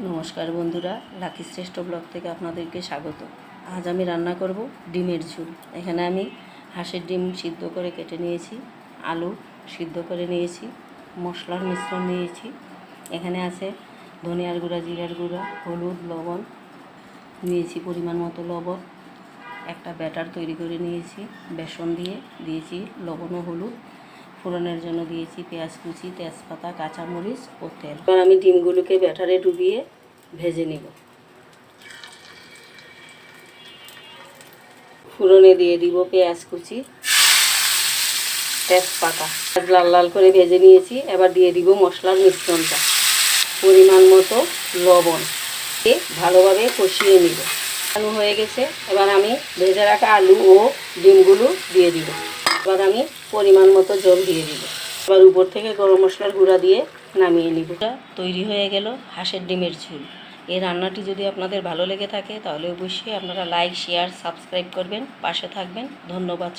নমস্কার বন্ধুরা লাকি শ্রেষ্ঠ ব্লগ থেকে আপনাদেরকে স্বাগত। আজ আমি রান্না করব ডিমের ঝুল। এখানে আমি হাঁসের ডিম সিদ্ধ করে কেটে নিয়েছি, আলু সিদ্ধ করে নিয়েছি, মশলার মিশ্রণ নিয়েছি। এখানে আছে ধনিয়ার গুঁড়া, জিরার গুঁড়া, হলুদ, লবণ, নিয়েছি পরিমাণ মতো লবণ, একটা ব্যাটার তৈরি করে নিয়েছি, বেসন দিয়ে দিয়েছি লবণ ও হলুদ। ফোড়নের জন্য দিয়েছি পেঁয়াজ কুচি, তেজপাতা, কাঁচামরিচ ও তেল। এবার আমি ডিমগুলোকে ব্যাটারে ডুবিয়ে ভেজে নেব। ফোড়নে দিয়ে দিব পেঁয়াজ কুচি, তেজপাতা। পেঁয়াজ লাল লাল করে ভেজে নিয়েছি, এবার দিয়ে দিব মশলার মিশ্রণটা। পরিমাণ মতো লবণ দিয়ে ভালোভাবে কষিয়ে নিব। আলু হয়ে গেছে, এবার আমি ভেজে রাখা আলু ও ডিমগুলো দিয়ে দিব। এবার আমি পরিমাণ মতো জল দিয়ে দিব। এবার উপর থেকে গরম মশলার গুঁড়া দিয়ে নামিয়ে নিব। তৈরি হয়ে গেল হাঁসের ডিমের ঝুল। এই রান্নাটি যদি আপনাদের ভালো লেগে থাকে, তাহলে অবশ্যই আপনারা লাইক শেয়ার সাবস্ক্রাইব করবেন। পাশে থাকবেন। ধন্যবাদ